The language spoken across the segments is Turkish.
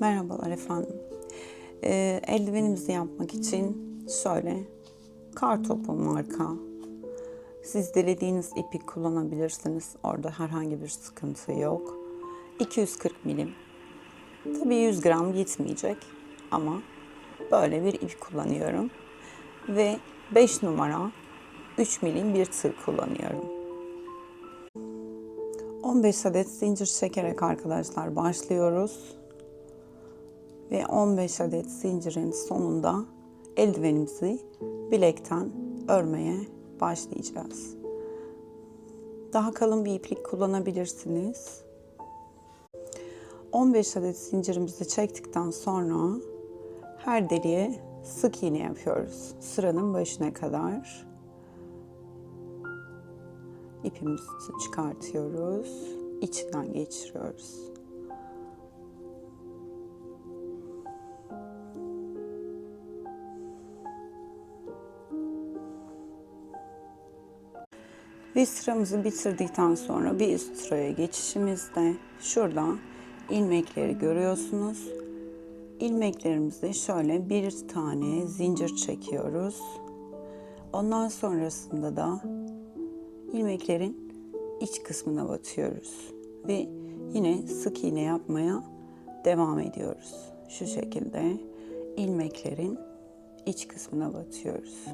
Merhabalar efendim. Ee, eldivenimizi yapmak için şöyle kar topu marka. Siz dilediğiniz ipi kullanabilirsiniz. Orada herhangi bir sıkıntı yok. 240 milim. Tabii 100 gram gitmeyecek ama böyle bir ip kullanıyorum. Ve 5 numara 3 milim bir tığ kullanıyorum. 15 adet zincir çekerek arkadaşlar başlıyoruz. Ve 15 adet zincirin sonunda eldivenimizi bilekten örmeye başlayacağız. Daha kalın bir iplik kullanabilirsiniz. 15 adet zincirimizi çektikten sonra her deliğe sık iğne yapıyoruz. Sıranın başına kadar ipimizi çıkartıyoruz. içinden geçiriyoruz. Ve sıramızı bitirdikten sonra bir üst sıraya geçişimizde şurada ilmekleri görüyorsunuz. İlmeklerimizi şöyle bir tane zincir çekiyoruz. Ondan sonrasında da ilmeklerin iç kısmına batıyoruz ve yine sık iğne yapmaya devam ediyoruz. Şu şekilde ilmeklerin iç kısmına batıyoruz.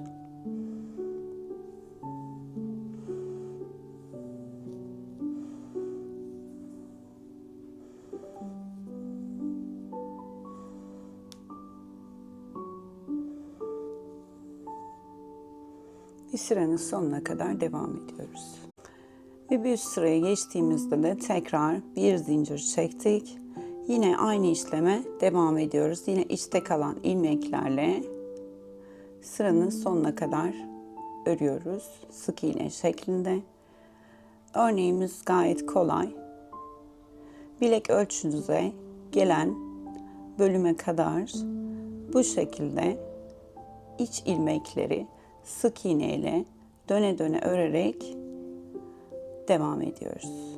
Bir sıranın sonuna kadar devam ediyoruz. Ve bir sıraya geçtiğimizde de tekrar bir zincir çektik. Yine aynı işleme devam ediyoruz. Yine içte kalan ilmeklerle sıranın sonuna kadar örüyoruz. Sık iğne şeklinde. Örneğimiz gayet kolay. Bilek ölçünüze gelen bölüme kadar bu şekilde iç ilmekleri sık iğne ile döne döne örerek devam ediyoruz.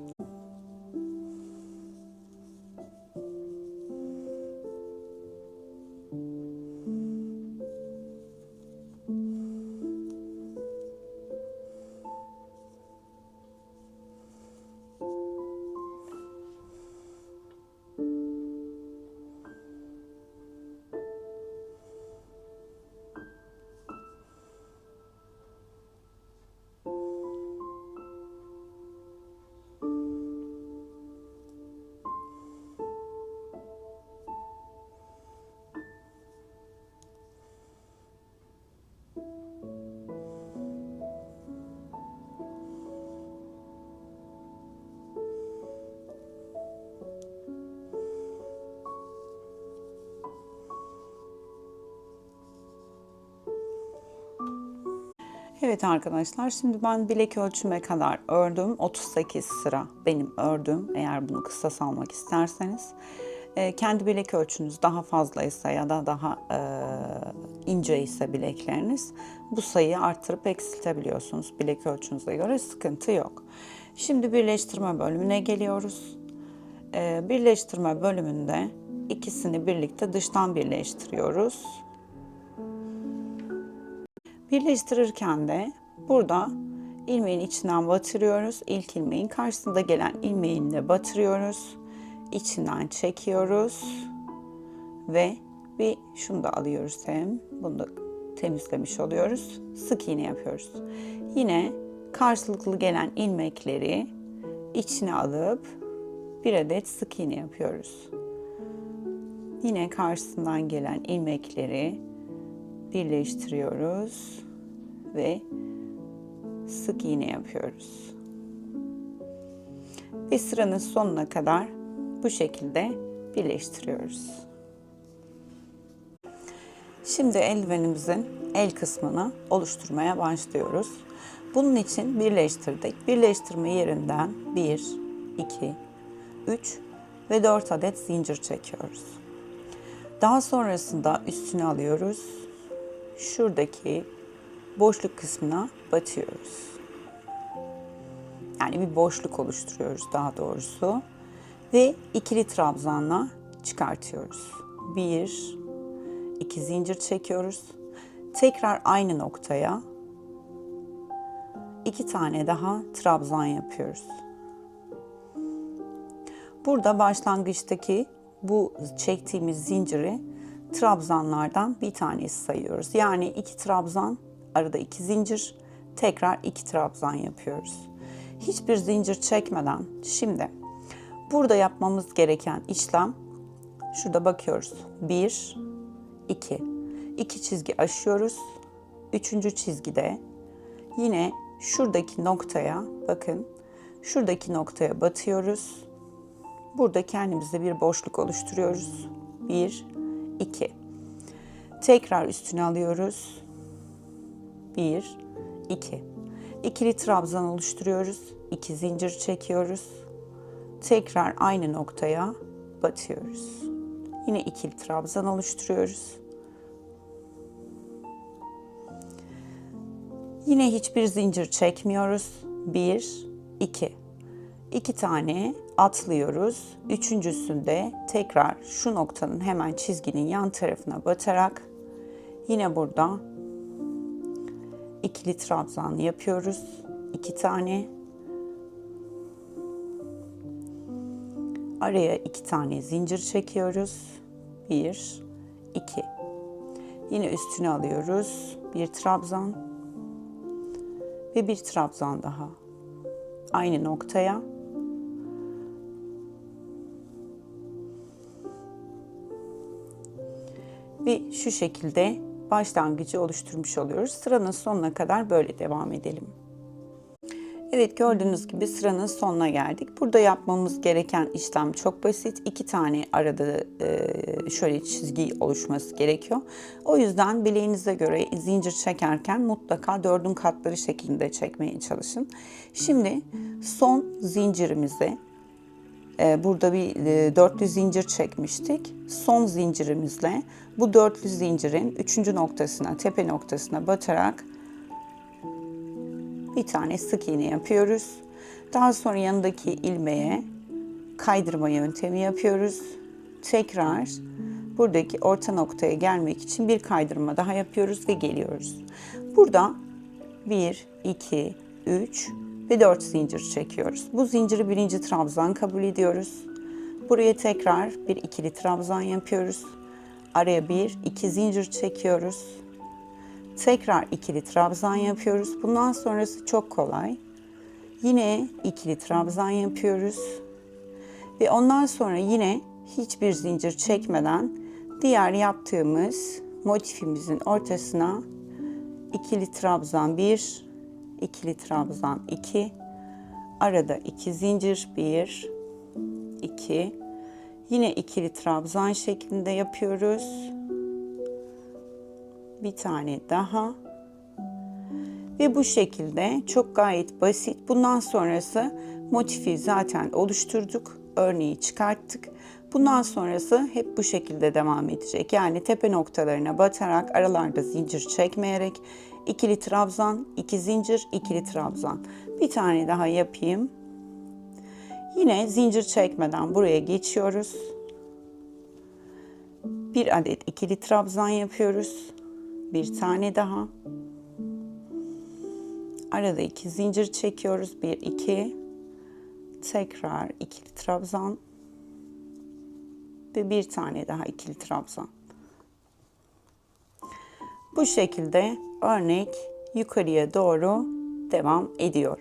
Evet arkadaşlar şimdi ben bilek ölçüme kadar ördüm. 38 sıra benim ördüm eğer bunu kısa salmak isterseniz. E, kendi bilek ölçünüz daha fazlaysa ya da daha e, ince ise bilekleriniz bu sayıyı artırıp eksiltebiliyorsunuz. Bilek ölçünüze göre sıkıntı yok. Şimdi birleştirme bölümüne geliyoruz. E, birleştirme bölümünde ikisini birlikte dıştan birleştiriyoruz. Birleştirirken de burada ilmeğin içinden batırıyoruz. İlk ilmeğin karşısında gelen ilmeğini de batırıyoruz. İçinden çekiyoruz. Ve bir şunu da alıyoruz hem. Bunu da temizlemiş oluyoruz. Sık iğne yapıyoruz. Yine karşılıklı gelen ilmekleri içine alıp bir adet sık iğne yapıyoruz. Yine karşısından gelen ilmekleri birleştiriyoruz ve sık iğne yapıyoruz. Ve sıranın sonuna kadar bu şekilde birleştiriyoruz. Şimdi eldivenimizin el kısmını oluşturmaya başlıyoruz. Bunun için birleştirdik. Birleştirme yerinden 1, 2, 3 ve 4 adet zincir çekiyoruz. Daha sonrasında üstüne alıyoruz. Şuradaki boşluk kısmına batıyoruz. Yani bir boşluk oluşturuyoruz daha doğrusu. Ve ikili trabzanla çıkartıyoruz. Bir, iki zincir çekiyoruz. Tekrar aynı noktaya iki tane daha trabzan yapıyoruz. Burada başlangıçtaki bu çektiğimiz zinciri trabzanlardan bir tanesi sayıyoruz. Yani iki trabzan, arada iki zincir, tekrar iki trabzan yapıyoruz. Hiçbir zincir çekmeden şimdi burada yapmamız gereken işlem şurada bakıyoruz. Bir, iki. İki çizgi aşıyoruz. Üçüncü çizgide yine şuradaki noktaya bakın şuradaki noktaya batıyoruz. Burada kendimize bir boşluk oluşturuyoruz. Bir, iki. Tekrar üstüne alıyoruz. Bir, iki. İkili trabzan oluşturuyoruz. İki zincir çekiyoruz. Tekrar aynı noktaya batıyoruz. Yine ikili trabzan oluşturuyoruz. Yine hiçbir zincir çekmiyoruz. Bir, iki. İki tane atlıyoruz. Üçüncüsünde tekrar şu noktanın hemen çizginin yan tarafına batarak yine burada ikili trabzan yapıyoruz. İki tane. Araya iki tane zincir çekiyoruz. Bir, iki. Yine üstüne alıyoruz. Bir trabzan ve bir trabzan daha. Aynı noktaya ve şu şekilde başlangıcı oluşturmuş oluyoruz. Sıranın sonuna kadar böyle devam edelim. Evet gördüğünüz gibi sıranın sonuna geldik. Burada yapmamız gereken işlem çok basit. İki tane arada e, şöyle çizgi oluşması gerekiyor. O yüzden bileğinize göre zincir çekerken mutlaka dördün katları şeklinde çekmeye çalışın. Şimdi son zincirimize burada bir e, dörtlü zincir çekmiştik. Son zincirimizle bu dörtlü zincirin üçüncü noktasına, tepe noktasına batarak bir tane sık iğne yapıyoruz. Daha sonra yanındaki ilmeğe kaydırma yöntemi yapıyoruz. Tekrar buradaki orta noktaya gelmek için bir kaydırma daha yapıyoruz ve geliyoruz. Burada 1, 2, 3 ve 4 zincir çekiyoruz. Bu zinciri birinci trabzan kabul ediyoruz. Buraya tekrar bir ikili trabzan yapıyoruz. Araya bir, iki zincir çekiyoruz. Tekrar ikili trabzan yapıyoruz. Bundan sonrası çok kolay. Yine ikili trabzan yapıyoruz. Ve ondan sonra yine hiçbir zincir çekmeden diğer yaptığımız motifimizin ortasına ikili trabzan 1, ikili trabzan 2, arada iki zincir 1, 2, yine ikili trabzan şeklinde yapıyoruz bir tane daha ve bu şekilde çok gayet basit. Bundan sonrası motifi zaten oluşturduk. Örneği çıkarttık. Bundan sonrası hep bu şekilde devam edecek. Yani tepe noktalarına batarak aralarda zincir çekmeyerek ikili trabzan, iki zincir, ikili trabzan. Bir tane daha yapayım. Yine zincir çekmeden buraya geçiyoruz. Bir adet ikili trabzan yapıyoruz bir tane daha. Arada iki zincir çekiyoruz. Bir, iki. Tekrar ikili trabzan. Ve bir tane daha ikili trabzan. Bu şekilde örnek yukarıya doğru devam ediyor.